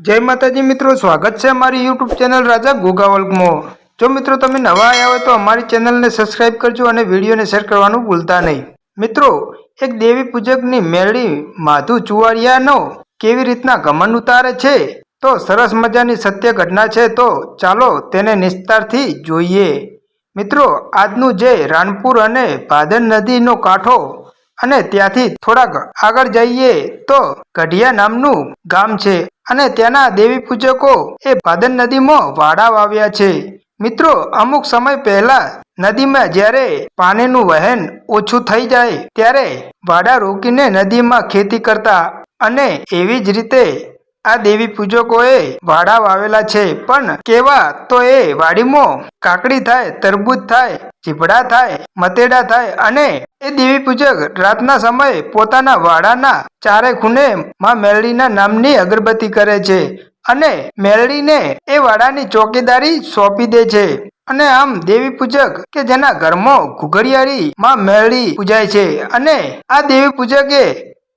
જય માતાજી મિત્રો, સ્વાગત છે અમારી યુટ્યુબ ચેનલ રાજા ગોગાવલ્કમાં. જો મિત્રો તમે નવા આવ્યા હોય તો અમારી ચેનલને સબસ્ક્રાઈબ કરજો અને વિડીયોને શેર કરવાનું ભૂલતા નહીં. મિત્રો, એક દેવી પૂજકની મેળી માધુ ચુવાડિયાનો કેવી રીતના ઘમંડ ઉતારે છે? તો સરસ મજાની સત્ય ઘટના છે તો ચાલો તેને નિસ્તારથી જોઈએ. મિત્રો, આજનું જે રાણપુર અને ભાદર નદીનો કાંઠો અને ત્યાંથી થોડાક આગળ જઈએ તો ગઢિયા નામનું ગામ છે. અને તેના દેવી પૂજકો એ ભાદર નદીમાં વાડા વાવ્યા છે. મિત્રો, અમુક સમય પહેલા નદીમાં જ્યારે પાણીનું વહેન ઓછું થઈ જાય, ત્યારે વાડા રોકીને નદીમાં ખેતી કરતા અને એવી જ રીતે આ દેવી પૂજકોએ વાડા વાવેલા છે, પણ કેવા તો એ વાડીમાં કાકડી થાય, તરબૂચ થાય ચીપડા થાય, મતેડા થાય અને એ દેવી પૂજક રાતના સમયે પોતાના વાડાના ચારે ખૂણે માં મેલડીના નામની અગરબત્તી કરે છે અને મેલડીને એ વાડાની ચોકીદારી સોંપી દે છે. અને આમ દેવી પૂજક કે જેના ઘરમાં ઘુઘડિયાળી માં મેલડી પૂજાય છે અને આ દેવી પૂજકે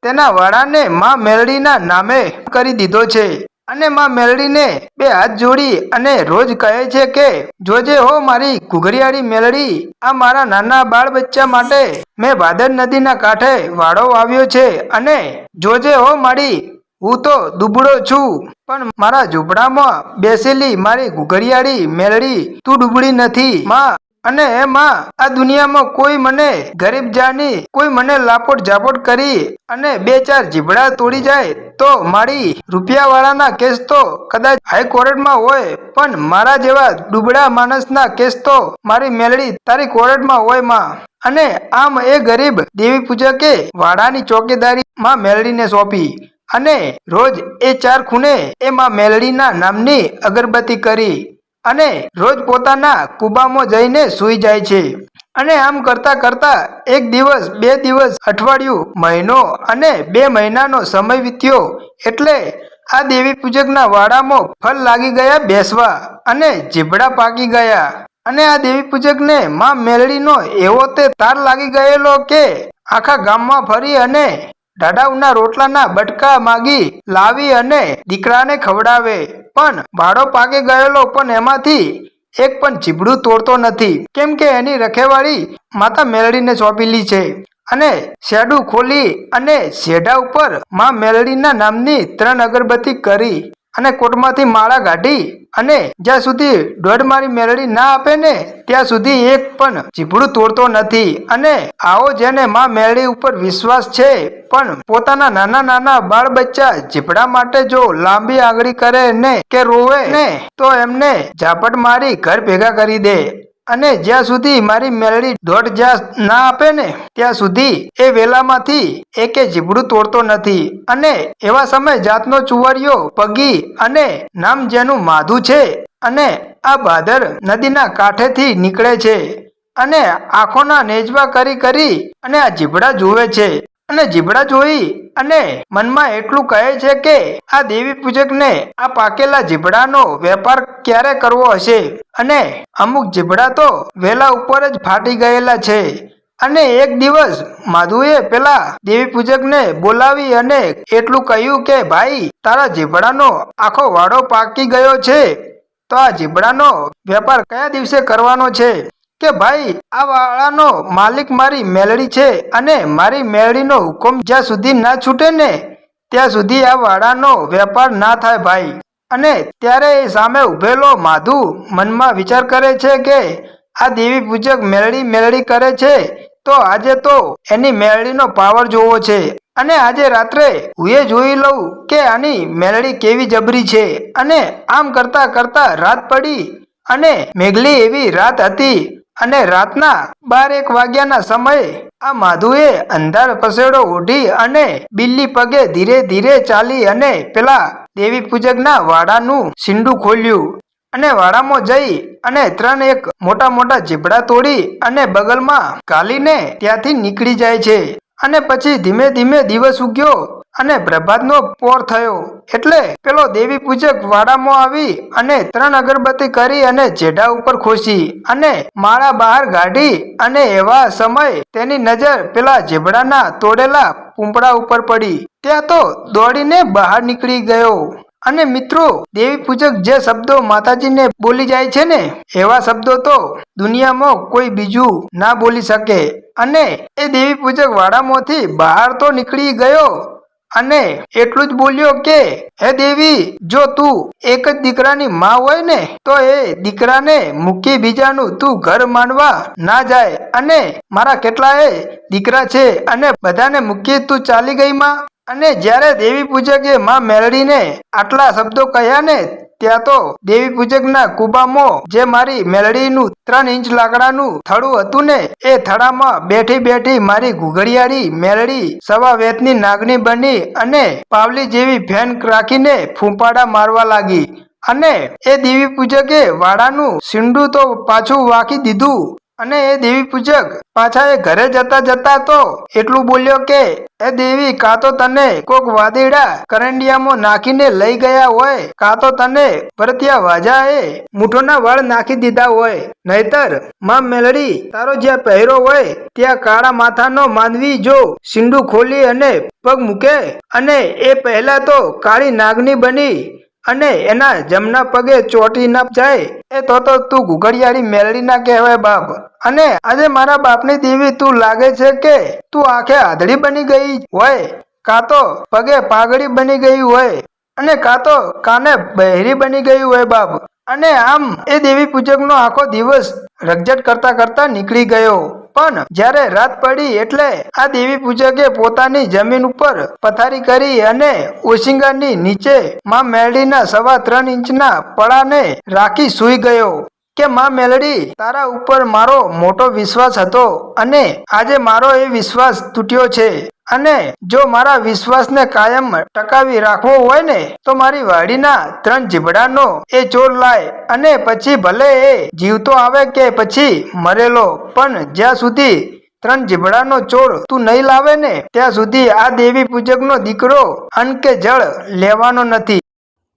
તેના વાડાને માં મેલડીના નામે કરી દીધો છે. અને માં મેલડીને બે હાથ જોડી અને રોજ કહે છે કે, જોજે હો મારી ઘુઘરિયાળી મેલડી, આ મારા નાના બાળ બચ્ચા માટે મેં ભાદર નદીના કાંઠે વાડો વાવ્યો છે અને જોજે હો મારી, હું તો દુબળો છું. પણ મારા ઝૂંપડામાં બેસેલી મારી ઘુઘરિયાળી મેલડી તું ડૂબળી નથી. માં અને એમાં આ દુનિયામાં કોઈ મને ગરીબ જાની, કોઈ મને લાપોટ ઝાપોટ કરી અને બે ચાર જીભડા તોડી જાય, તો મારી રૂપિયાવાળાના કેસ તો કદાચ હાઈકોર્ટમાં હોય, પણ મારા જેવા ડુબડા માણસના કેસ તો મારી મેલડી તારી કોર્ટમાં હોયમાં. અને આમ એ ગરીબ દેવી પૂજકે વાડાની ચોકીદારી માં મેલડીને સોંપી અને રોજ એ ચાર ખૂણે એમાં મેલડીના નામની અગરબત્તી કરી. અને રોજ પોતાના કુબામાં જઈને સૂઈ જાય છે. અને આમ કરતા કરતા એક દિવસ, બે દિવસ, અઠવાડિયું, મહિનો અને બે મહિનાનો સમય વીત્યો એટલે આ દેવી પૂજકના વાડામાં ફળ લાગી ગયા બેસવા અને જીભડા પાકી ગયા. અને આ દેવી પૂજકને માં મેલડીનો એવો તે તાર લાગી ગયેલો કે આખા ગામમાં ફરી અને ઢાઢાઉના રોટલાના બટકા માગી લાવી અને દીકરાને ખવડાવે. પણ ભાડો પાકી ગયેલો પણ એમાંથી એક પણ જીબડું તોડતો નથી. કેમ કે એની રખેવાળી માતા મેલડીને સોંપેલી છે અને શેડું ખોલી અને શેઢા ઉપરમાં મેલડીના નામની ત્રણ અગરબત્તી કરી અને કોટમાંથી માળા કાઢી અને જ્યાં સુધી દોઢ મારી મેળડી ના આપે ને, ત્યાં સુધી એક પણ જીભડું તોડતો નથી. અને આવો જેને માં મેળડી ઉપર વિશ્વાસ છે, પણ પોતાના નાના નાના બાળ બચ્ચા ચીપડા માટે જો લાંબી આંગળી કરે ને કે રોવે ને, તો એમને ઝાપટ મારી ઘર ભેગા કરી દે. અને જ્યાં સુધી મારી મેલડી દોઢ જ્યાં ના આપે ને, ત્યાં સુધી એ વેલામાંથી એકે જીબડું તોડતો નથી. અને એવા સમય જાતનો ચુવાડિયો પગી અને નામ જેનું માધુ છે અને આ ભાદર નદીના કાંઠેથી નીકળે છે અને આંખોના નેજવા કરી કરી અને આ જીબડા જુએ છે. અને જીબડા જોઈ અને મનમાં એટલું કહે છે કે આ દેવી પૂજકને આ પાકેલા જીબડાનો વેપાર ક્યારે કરવો હશે? અને અમુક જીબડા તો વેલા ઉપર જ ફાટી ગયેલા છે. અને એક દિવસ માધુએ પેલા દેવી પૂજકને બોલાવી અને એટલું કહ્યું કે, ભાઈ, તારા જીબડાનો આખો વાડો પાકી ગયો છે. તો આ જીબડાનો વેપાર કયા દિવસે કરવાનો છે? કે ભાઈ, આ વાળાનો માલિક મારી મેલડી છે અને મારી મેલડીનો હુકમ જ્યાં સુધી ના છૂટે ને, ત્યાં સુધી આ વાડાનો વેપાર ના થાય ભાઈ. અને ત્યારે એ સામે ઉભેલો માધુ મનમાં વિચાર કરે છે કે, આ દેવી પૂજક મેલડી મેલડી કરે છે, તો આજે તો એની મેલડીનો પાવર જોવો છે. અને આજે રાત્રે હું એ જોઈ લઉં કે આની મેલડી કેવી જબરી છે. અને આમ કરતા કરતા રાત પડી અને મેઘલી એવી રાત હતી અને રાતના બાર એક વાગ્યાના સમયે આ માધુએ અંધાર પસેડો ઓઢી અને બિલ્લી પગે ધીરે ધીરે ચાલી અને પેલા દેવી પૂજકના વાડાનું સિંડું ખોલ્યું. અને વાડામાં જઈ અને ત્રણ એક મોટા મોટા જીબડા તોડી અને બગલમાં કાલીને ત્યાંથી નીકળી જાય છે. અને પછી ધીમે ધીમે દિવસ ઉગ્યો અને પ્રભાતનો પોર થયો. એટલે પેલો દેવી પૂજક વાડામાં આવી અને ત્રણ અગરબત્તી કરી અને જેઢા ઉપર ખોસી અને માળા બહાર કાઢી અને એવા સમય તેની નજર પેલા જેબડાના તોડેલા પૂંપડા ઉપર પડી. ત્યાં તો દોડીને બહાર નીકળી ગયો. અને મિત્રો, દેવી પૂજક જે શબ્દો માતાજીને બોલી જાય છે ને, એવા શબ્દો તો દુનિયામાં કોઈ બીજું ના બોલી શકે. અને એ દેવી પૂજક વાડામાંથી બહાર તો નીકળી ગયો અને એટલું જ બોલ્યો કે, હે દેવી, જો તું એક જ દીકરાની માં હોય ને, તો એ દીકરાને મૂકી બીજાનું તું ઘર માનવા ના જાય. અને મારા કેટલાય દીકરા છે અને બધાને મૂકી તું ચાલી ગઈ માં. અને જ્યારે દેવી પૂજકે માં મેલડીને આટલા શબ્દો કહ્યા ને, ત્યાં તો દેવી પૂજકના કુબામો જે મારી મેલડીનું ત્રણ ઇંચ લાકડાનું થડું હતું ને, એ થડામાં બેઠી બેઠી મારી ઘૂઘડિયાળી મેલડી સવા વેતની નાગની બની અને પાવલી જેવી ફેન રાખીને ફૂંપાડા મારવા લાગી. અને એ દેવી પૂજકે વાડાનું સીંડું તો પાછું વાકી દીધું. અને એ દેવી પૂજક પાછા એ ઘરે જતા જતા તો એટલું બોલ્યો કે, એ દેવી, કાં તો તને કોક વાદીડા કરંડિયામાં નાખીને લઈ ગયા હોય, કાં તો તને ભરતિયા વાજા એ મૂઠોના વાળ નાખી દીધા હોય. નહીતર, માં મેલડી, તારો જ્યાં પહેરો હોય, ત્યાં કાળા માથાનો માનવી જો સિંડુ ખોલી અને પગ મૂકે. અને એ પહેલા તો કાળી નાગની બની અને એના જમના પગે ચોટી ના જાય એ તો તો તું ઘુઘડિયાળી મેલડી ના કહેવાય બાપ. અને આજે મારા બાપની દેવી તું લાગે છે કે તું આંખે આધળી બની ગઈ હોય, કાં તો પગે પાઘડી બની ગઈ હોય, અને કાં તો કાને બહેરી બની ગઈ હોય બાપ. અને આમ એ દેવી પૂજકનો આખો દિવસ રગજટ કરતા કરતા નીકળી ગયો. પણ જ્યારે રાત પડી એટલે આ દેવી પૂજકે પોતાની જમીન ઉપર પથારી કરી અને ઓશિંગાની નીચે માં મેલડીના સવા ત્રણ ઇંચના પડાને રાખી સૂઈ ગયો. કે માં મેલડી, તારા ઉપર મારો મોટો વિશ્વાસ હતો અને આજે મારો એ વિશ્વાસ તૂટ્યો છે. અને જો મારા વિશ્વાસને કાયમ ટકાવી રાખવો હોય ને, તો મારી વાડીના ત્રણ જીબડાનો એ ચોર લાય અને પછી ભલે એ જીવતો આવે કે પછી મરેલો, પણ જ્યાં સુધી ત્રણ જીબડાનો ચોર તું નહીં લાવે ને, ત્યાં સુધી આ દેવી પૂજકનો દીકરો અન્ન કે જળ લેવાનો નથી.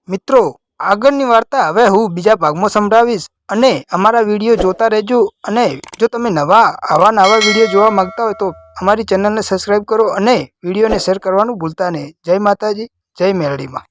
મિત્રો આગળની વાર્તા હવે હું બીજા ભાગમાં સંભળાવીશ. અને અમારા વીડિયો જોતા રહેજો. અને જો તમે નવા, આવા નવા વીડિયો જોવા માગતા હોય તો અમારી ચેનલને સબસ્ક્રાઈબ કરો અને વિડીયોને શેર કરવાનું ભૂલતા નહીં. જય માતાજી, જય મેરડીમાં.